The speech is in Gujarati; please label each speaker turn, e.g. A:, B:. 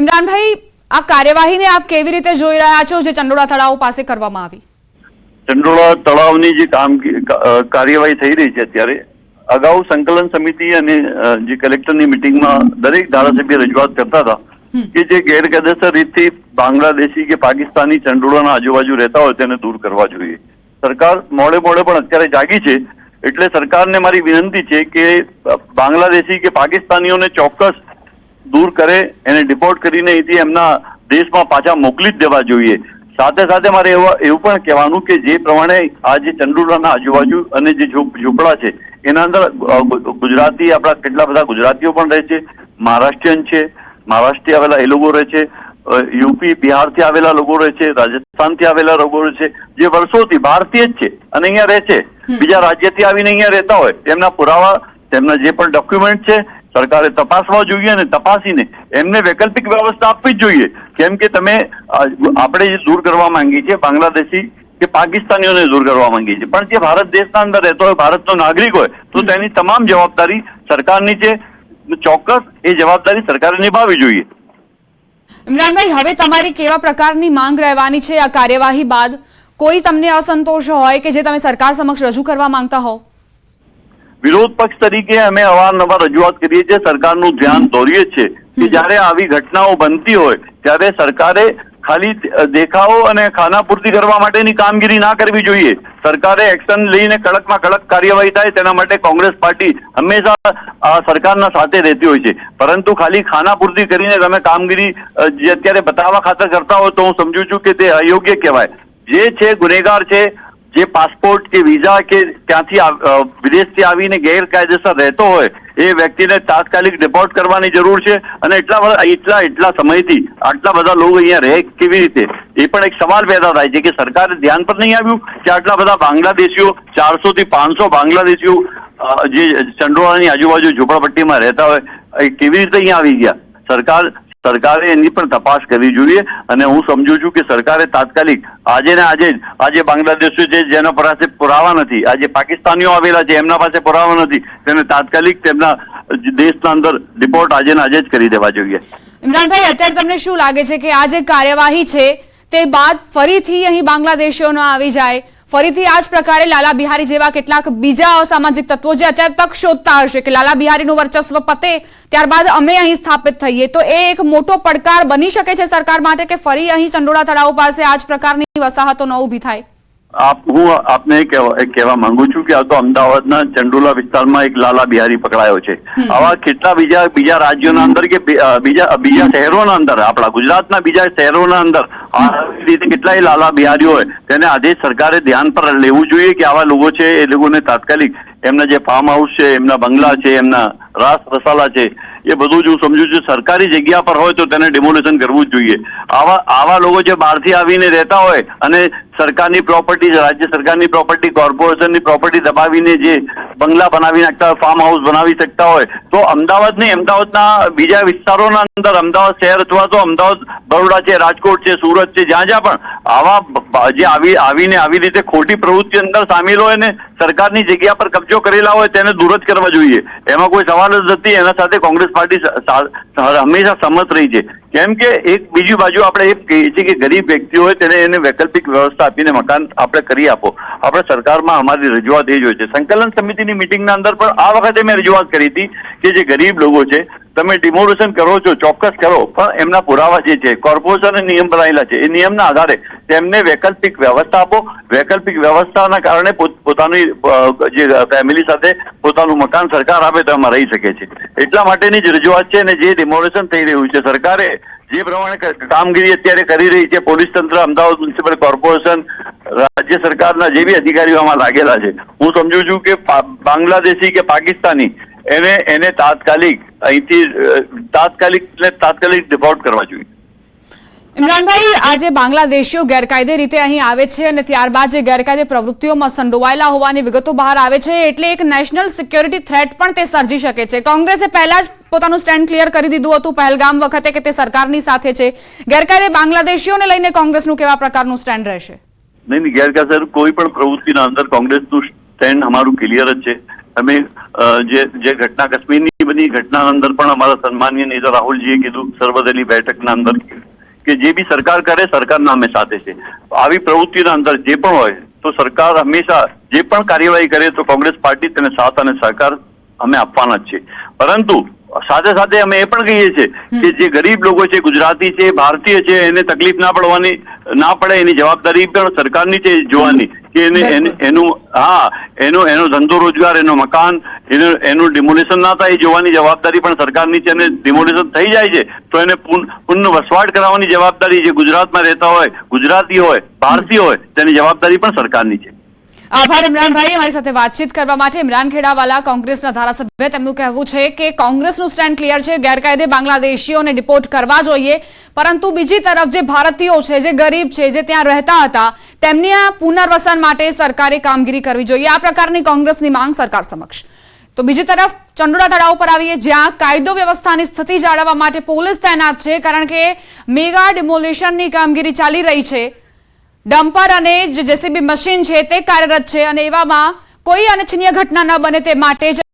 A: ઇમરાનભાઈ આ કાર્યવાહીને આપ કેવી રીતે જોઈ રહ્યા છો જે ચંડોળા તળાવ પાસે કરવામાં આવી?
B: ચંડોળા તળાવની જે કામ કાર્યવાહી થઈ રહી છે અત્યારે. અગાઉ સંકલન સમિતિ અને જે કલેક્ટરની મિટિંગમાં દરેક ધારાસભ્ય રજૂઆત કરતા હતા કે જે ગેરકાયદેસર રીતથી બાંગ્લાદેશી કે પાકિસ્તાની ચંડોળાના આજુબાજુ રહેતા હોય તેને દૂર કરવા જોઈએ. સરકાર મોડે મોડે પણ અત્યારે જાગી છે. એટલે સરકારને મારી વિનંતી છે કે બાંગ્લાદેશી કે પાકિસ્તાનીઓને ચોક્કસ દૂર કરે એને ડિપોર્ટ કરીને અહીંથી એમના દેશમાં પાછા મોકલી જ દેવા જોઈએ. સાથે સાથે મારે એવા એવું પણ કહેવાનું કે જે પ્રમાણે આ જે ચંડુલાના આજુબાજુ અને જે ઝૂંપડા છે એના અંદર ગુજરાતી આપણા કેટલા બધા ગુજરાતીઓ પણ રહે છે મહારાષ્ટ્રીયન છે મહારાષ્ટ્રથી આવેલા એ લોકો રહે છે યુપી બિહારથી આવેલા લોકો રહે છે રાજસ્થાનથી આવેલા લોકો રહે છે જે વર્ષોથી ભારતીય જ છે અને અહીંયા રહે છે. બીજા રાજ્યથી આવીને અહીંયા રહેતા હોય તેમના પુરાવા તેમના જે પણ ડોક્યુમેન્ટ છે સરકારે તપાસવા જોઈએ અને તપાસીને એમને વૈકલ્પિક વ્યવસ્થા આપવી જ જોઈએ. કેમ કે તમે આપણે જે દૂર કરવા માંગીએ છીએ બાંગ્લાદેશી કે પાકિસ્તાનીઓને દૂર કરવા માંગીએ છીએ પણ જે ભારત દેશના અંદર રહેતો હોય ભારતનો નાગરિક હોય તો તેની તમામ જવાબદારી સરકારની છે. ચોક્કસ એ જવાબદારી સરકારે નિભાવવી જોઈએ.
A: ઇમરાનભાઈ હવે તમારી કેવા પ્રકારની માંગ રહેવાની છે આ કાર્યવાહી બાદ? કોઈ તમને અસંતોષ હોય કે જે તમે સરકાર સમક્ષ રજૂ કરવા માંગતા હો
B: વિરોધ પક્ષ તરીકે અમે અવારનવાર રજૂઆત કરીએ છીએ સરકારનું ધ્યાન દોરીએ છીએ કે જ્યારે આવી ઘટનાઓ બનતી હોય ત્યારે સરકારે ખાલી દેખાવો અને ખાનાપૂર્તિ કરવા માટેની કામગીરી ના કરવી જોઈએ. સરકારે એક્શન લઈને કડકમાં કડક કાર્યવાહી થાય તેના માટે કોંગ્રેસ પાર્ટી હંમેશા સરકારના સાથે રહેતી હોય છે. પરંતુ ખાલી ખાના પૂર્તિ કરીને તમે કામગીરી જે અત્યારે બતાવવા ખાતર કરતા હોય તો હું સમજુ છું કે તે અયોગ્ય કહેવાય. જે છે ગુનેગાર છે જે પાસપોર્ટ કે વિઝા કે ત્યાંથી વિદેશથી આવીને ગેરકાયદેસર રહેતો હોય, એ વ્યક્તિને તાત્કાલિક ડિપોર્ટ કરવાની જરૂર છે અને એટલા બધા- એટલા એટલા સમયથી આટલા બધા લોકો અહીંયા રહે કેવી રીતે? એ પણ એક સવાલ પેદા થાય છે કે સરકારે ધ્યાન પર નહીં આવ્યું કે આટલા બધા બાંગ્લાદેશીઓ ચારસો થી પાંચસો બાંગ્લાદેશીઓ જે ચંડોળાની આજુબાજુ ઝૂંપડપટ્ટીમાં રહેતા હોય, એ કેવી રીતે અહીંયા આવી ગયા? સરકાર સરકારે એની પણ તપાસ કરવી જોઈએ અને હું સમજુ છું કે સરકારે તાત્કાલિક આજે ને આજે જ, આજે બાંગ્લાદેશો છે જેના પાસે પુરાવા નથી, આજે પાકિસ્તાનીઓ આવેલા છે, એમના પાસે પુરાવા નથી, તેને તાત્કાલિક તેમના દેશના અંદર રિપોર્ટ આજે ને આજે જ કરી દેવા જોઈએ.
A: ઇમરાનભાઈ, અત્યારે તમને શું લાગે છે કે આ જે કાર્યવાહી છે તે બાદ ફરીથી અહીં બાંગ્લાદેશીઓ આવી જાય? ફરીથી આ જ પ્રકારે લાલા બિહારી જેવા કેટલાક બીજા અસામાજિક તત્વો જે અત્યારે તક શોધતા હશે કે લાલા બિહારીનું વર્ચસ્વ પતે ત્યારબાદ અમે અહીં સ્થાપિત થઈએ. તો એ એક મોટો પડકાર બની શકે છે સરકાર માટે કે ફરી અહીં ચંડોળા તળાવ પાસે આ જ પ્રકારની વસાહતો ન ઊભી થાય?
B: આપ હું આપને કહેવા માંગુ છું કે આ તો અમદાવાદના ચંડુલા વિસ્તારમાં એક લાલા બિહારી પકડાયો છે. આવા કેટલા બીજા બીજા રાજ્યોના અંદર કે બીજા બીજા શહેરોના અંદર આપણા ગુજરાતના બીજા શહેરોના અંદર રીતે કેટલાય લાલા બિહારીઓ હોય, તેને આજે સરકારે ધ્યાન પર લેવું જોઈએ કે આવા લોકો છે એ લોકોને તાત્કાલિક એમના જે ફાર્મ હાઉસ છે, એમના બંગલા છે, એમના રાસ રસાલા છે, એ બધું જ હું સમજુ છું. સરકારી જગ્યા પર હોય તો તેને ડિમોલેશન કરવું જ જોઈએ. આવા આવા લોકો જે બહારથી આવીને રહેતા હોય અને સરકારની પ્રોપર્ટી રાજ્ય સરકારની પ્રોપર્ટી કોર્પોરેશનની પ્રોપર્ટી દબાવીને જે બંગલા બનાવી નાખતા હોય ફાર્મ હાઉસ બનાવી શકતા હોય, તો અમદાવાદ નહીં અમદાવાદના બીજા વિસ્તારોના અંદર અમદાવાદ શહેર અથવા તો અમદાવાદ બરોડા છે, રાજકોટ છે, સુરત છે, જ્યાં જ્યાં પણ આવા જે આવી, આવીને આવી રીતે ખોટી પ્રવૃત્તિ અંદર સામેલ હોય ને સરકારની જગ્યા પર કબજો કરેલા હોય તેને દૂર જ કરવા જોઈએ. એમાં કોઈ સવાલ જ નથી, એના સાથે કોંગ્રેસ પાર્ટી હંમેશા સંમત રહી છે. કેમ કે એક બીજી બાજુ આપણે એ કહીએ છીએ કે ગરીબ વ્યક્તિ હોય, તેને એને વૈકલ્પિક વ્યવસ્થા આપીને મકાન આપણે કરી આપો. આપણે સરકારમાં અમારી રજૂઆત એ જ છે. સંકલન સમિતિની મિટિંગના અંદર પણ આ વખતે મેં રજૂઆત કરી હતી કે જે ગરીબ લોકો છે, તમે ડિમોલેશન કરો છો, ચોક્કસ કરો, પણ એમના પુરાવા જે છે કોર્પોરેશને નિયમ બનાવેલા છે. એ નિયમના આધારે તેમને વૈકલ્પિક વ્યવસ્થા આપો. વૈકલ્પિક વ્યવસ્થાના કારણે પોત- પોતાની જે ફેમિલી સાથે પોતાનું મકાન સરકાર આપે તો એમાં રહી શકે છે. એટલા માટેની જ રજૂઆત છે અને જે ડિમોલેશન થઈ રહ્યું છે સરકારે જે પ્રમાણે કામગીરી અત્યારે કરી રહી છે, પોલીસ તંત્ર, અમદાવાદ મ્યુનિસિપલ કોર્પોરેશન, રાજ્ય સરકારના જે બી અધિકારીઓ આમાં લાગેલા છે. હું સમજુ છું કે બાંગ્લાદેશી કે પાકિસ્તાની, એને એને તાત્કાલિક, અહીંથી તાત્કાલિક તાત્કાલિક ડિપોર્ટ કરવા જોઈએ.
A: ઇમરાનભાઈ, આજે બાંગ્લાદેશીઓ ગેરકાયદે રીતે અહીં આવે છે અને ત્યારબાદ જે ગેરકાયદે પ્રવૃત્તિઓમાં સંડોવાયેલા હોવાની વિગતો બહાર આવે છે, એટલે એક નેશનલ સિક્યોરિટી થ્રેટ પણ તે સર્જી શકે છે. કોંગ્રેસે પહેલા જ પોતાનું સ્ટેન્ડ ક્લિયર કરી દીધું હતું પહેલગામ વખતે કે તે સરકારની સાથે છે. ગેરકાયદે બાંગ્લાદેશીઓને લઈને કોંગ્રેસનું કેવા પ્રકારનું સ્ટેન્ડ રહેશે?
B: નહીં ગેરકાયદેસર કોઈ પણ પ્રવૃત્તિના અંદર કોંગ્રેસનું સ્ટેન્ડ અમારું ક્લિયર જ છે. અમે જે જે ઘટના કાશ્મીરની બની ઘટનાના અંદર પણ અમારા સન્માનીય નેતા રાહુલજીએ કીધું, સર્વદલીય બેઠકના અંદર, કે જે બી સરકાર કરે, સરકારના અમે સાથે છે. આવી પ્રવૃત્તિના અંદર જે પણ હોય, તો સરકાર હંમેશા જે પણ કાર્યવાહી કરે, તો કોંગ્રેસ પાર્ટી તેને સાથ અને સહકાર અમે આપવાના જ છે. પરંતુ સાથે સાથે અમે એ પણ કહીએ છીએ કે જે ગરીબ લોકો છે ગુજરાતી છે ભારતીય છે એને તકલીફ ના પડવાની ના પડે એની જવાબદારી પણ સરકારની છે જોવાની કે એને એને- હા એનો એનો ધંધો રોજગાર એનો મકાન એનું એનું ડિમોલિશન ના થાય એ જોવાની જવાબદારી પણ સરકારની છે અને ડિમોલિશન થઈ જાય છે તો એને પુનઃ વસવાટ કરાવવાની જવાબદારી જે ગુજરાતમાં રહેતા હોય ગુજરાતી હોય ભારતીય હોય તેની જવાબદારી પણ સરકારની છે.
A: આભાર, ઇમરાનભાઈ. અમારી સાથે વાતચીત કરવા માટે ઇમરાન ખેડાવાલા કોંગ્રેસના ધારાસભ્ય. તેમનું કહેવું છે કે કોંગ્રેસનું સ્ટેન્ડ ક્લિયર છે. ગેરકાયદે બાંગ્લાદેશીઓને ડિપોર્ટ કરવા જોઈએ. પરંતુ બીજી તરફ જે ભારતીયો છે, જે ગરીબ છે, જે ત્યાં રહેતા હતા, તેમની આ પુનર્વસન માટે સરકારે કામગીરી કરવી જોઈએ. આ પ્રકારની કોંગ્રેસની માંગ સરકાર સમક્ષ. તો બીજી તરફ ચંડોળા તળાવ પર આવીએ. જ્યાં કાયદો વ્યવસ્થાની સ્થિતિ જાળવવા માટે પોલીસ તૈનાત છે, કારણ કે મેગા ડિમોલિશનની કામગીરી ચાલી રહી છે. ડમ્પર અને જે જેસીબી મશીન છે તે કાર્યરત છે અને એવામાં કોઈ અનિચ્છનીય ઘટના ન બને તે માટે